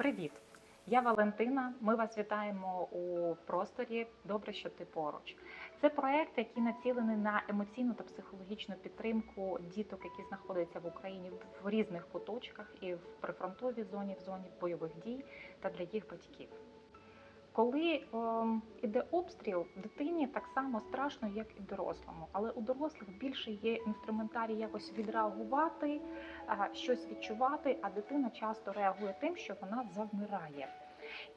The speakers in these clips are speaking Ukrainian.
Привіт! Я Валентина. Ми вас вітаємо у просторі. Добре, що ти поруч. Це проект, який націлений на емоційну та психологічну підтримку діток, які знаходяться в Україні в різних куточках і в прифронтовій зоні, в зоні бойових дій та для їх батьків. Коли ем, іде обстріл, дитині так само страшно, як і дорослому. Але у дорослих більше є інструментарій якось відреагувати, щось відчувати, а дитина часто реагує тим, що вона завмирає.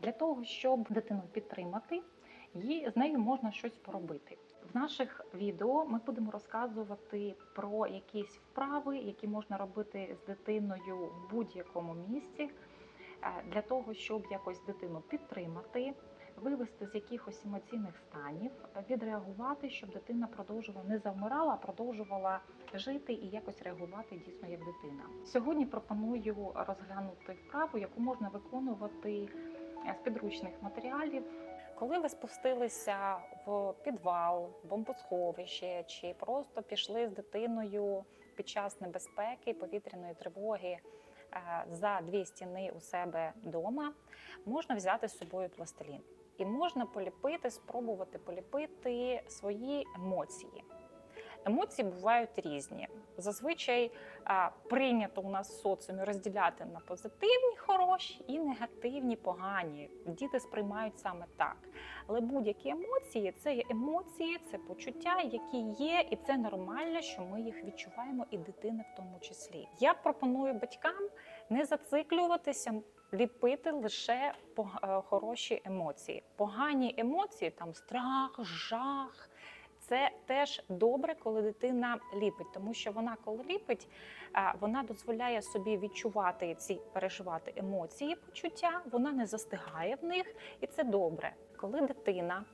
Для того, щоб дитину підтримати, їй, з нею можна щось поробити. В наших відео ми будемо розказувати про якісь вправи, які можна робити з дитиною в будь-якому місці, для того, щоб якось дитину підтримати, вивести з якихось емоційних станів, відреагувати, щоб дитина продовжувала не завмирала, а продовжувала жити і якось реагувати дійсно як дитина. Сьогодні пропоную розглянути вправу, яку можна виконувати з підручних матеріалів. Коли ви спустилися в підвал, бомбосховище, чи просто пішли з дитиною під час небезпеки, повітряної тривоги за дві стіни у себе вдома, можна взяти з собою пластилін. І можна поліпити, спробувати поліпити свої емоції. Емоції бувають різні. Зазвичай а, прийнято у нас в соціумі розділяти на позитивні, хороші і негативні, погані. Діти сприймають саме так. Але будь-які емоції це є емоції, це почуття, які є, і це нормально, що ми їх відчуваємо, і дитина в тому числі. Я пропоную батькам не зациклюватися. Ліпити лише е, хороші емоції. Погані емоції, там страх, жах, це теж добре, коли дитина ліпить, тому що вона, коли ліпить, вона дозволяє собі відчувати ці переживати емоції, почуття, вона не застигає в них, і це добре. Коли дитина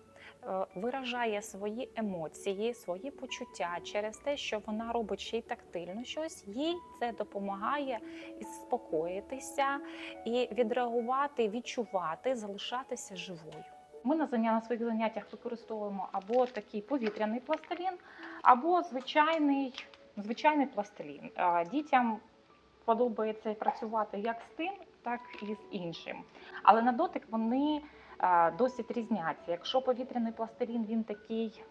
е, виражає свої емоції, свої почуття через те, що вона робить ще й тактильно щось, їй це допомагає і заспокоїтися, і відреагувати, відчувати, залишатися живою. Ми на на своїх заняттях використовуємо або такий повітряний пластилін, або звичайний, звичайний пластилін. Дітям подобається працювати як з тим, так і з іншим. Але на дотик вони досить різняться. Якщо повітряний пластилін він такий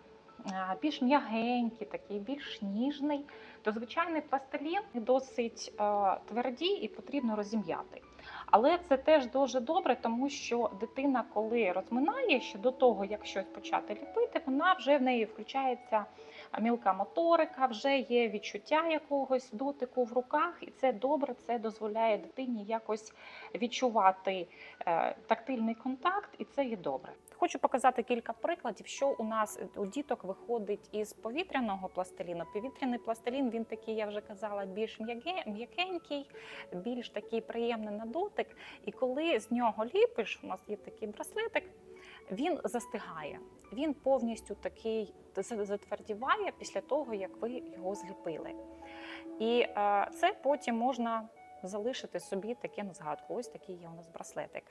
більш м'ягенький, такий більш ніжний, то звичайний пластилін досить а, тверді і потрібно розім'яти. Але це теж дуже добре, тому що дитина, коли розминає ще до того, як щось почати ліпити, вона вже в неї включається мілка моторика, вже є відчуття якогось дотику в руках, і це добре. Це дозволяє дитині якось відчувати е, тактильний контакт, і це є добре. Хочу показати кілька прикладів, що у нас у діток виходить із повітряного пластиліну. Повітряний пластилін він такий, я вже казала, більш м'якенький, більш такий приємний на дотик. І коли з нього ліпиш, у нас є такий браслетик, він застигає. Він повністю такий затвердіває після того, як ви його зліпили. І е, це потім можна залишити собі таке на згадку. Ось такий є у нас браслетик.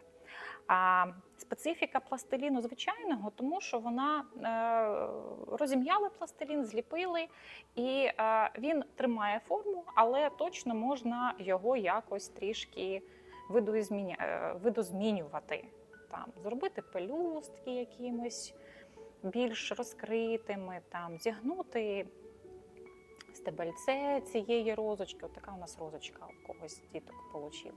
А специфіка пластиліну звичайного, тому що вона е, розім'яли пластилін, зліпили, і е, він тримає форму, але точно можна його якось трішки е, видозмінювати. Там, зробити пелюстки якимось більш розкритими, там, зігнути стебельце цієї розочки. От така у нас розочка у когось діток вийшла.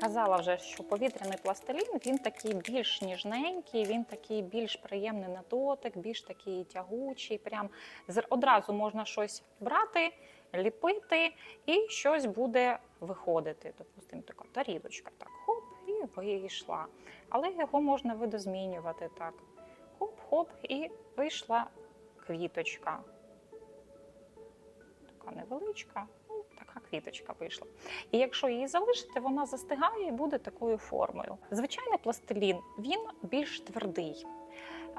Казала вже, що повітряний пластилін він такий більш ніжненький, він такий більш приємний на дотик, більш такий тягучий. Прям одразу можна щось брати, ліпити, і щось буде виходити. Допустимо, така тарілочка, так хоп, і вийшла. Але його можна видозмінювати так. Хоп-хоп, і вийшла квіточка. Така невеличка, така квіточка вийшла. І якщо її залишити, вона застигає і буде такою формою. Звичайний пластилін він більш твердий.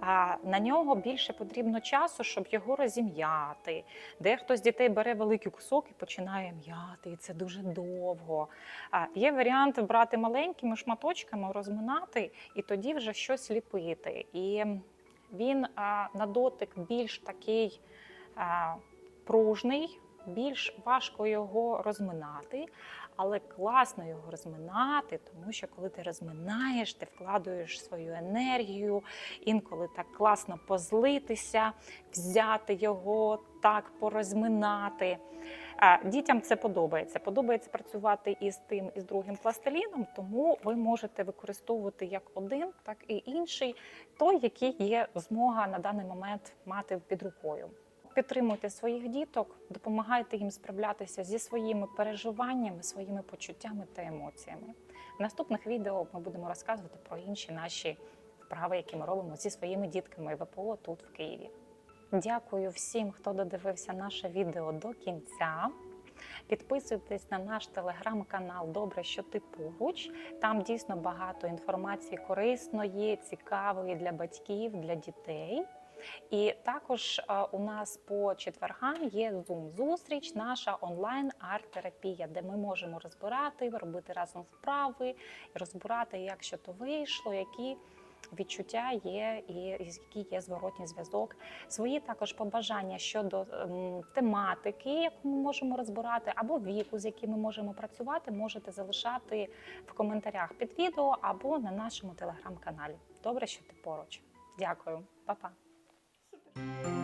А на нього більше потрібно часу, щоб його розім'яти. Дехто з дітей бере великий кусок і починає м'яти, і це дуже довго. А є варіант брати маленькими шматочками, розминати і тоді вже щось ліпити. І він а, на дотик більш такий а, пружний, більш важко його розминати. але класно його розминати, тому що коли ти розминаєш, ти вкладуєш свою енергію, інколи так класно позлитися, взяти його, так порозминати. Дітям це подобається. Подобається працювати і з тим, і з другим пластиліном, тому ви можете використовувати як один, так і інший, той, який є змога на даний момент мати під рукою. Підтримуйте своїх діток, допомагайте їм справлятися зі своїми переживаннями, своїми почуттями та емоціями. В наступних відео ми будемо розказувати про інші наші вправи, які ми робимо зі своїми дітками ВПО тут в Києві. Дякую всім, хто додивився наше відео до кінця. Підписуйтесь на наш телеграм-канал Добре, що ти поруч. Там дійсно багато інформації корисної, цікавої для батьків, для дітей. І також е, у нас по четвергам є Zoom зустріч, наша онлайн арт-терапія, де ми можемо розбирати, робити разом вправи, розбирати, як що то вийшло, які відчуття є, і який є зворотній зв'язок. Свої також побажання щодо ем, тематики, яку ми можемо розбирати, або віку, з яким ми можемо працювати, можете залишати в коментарях під відео або на нашому телеграм-каналі. Добре, що ти поруч. Дякую, Па-па. Thank you.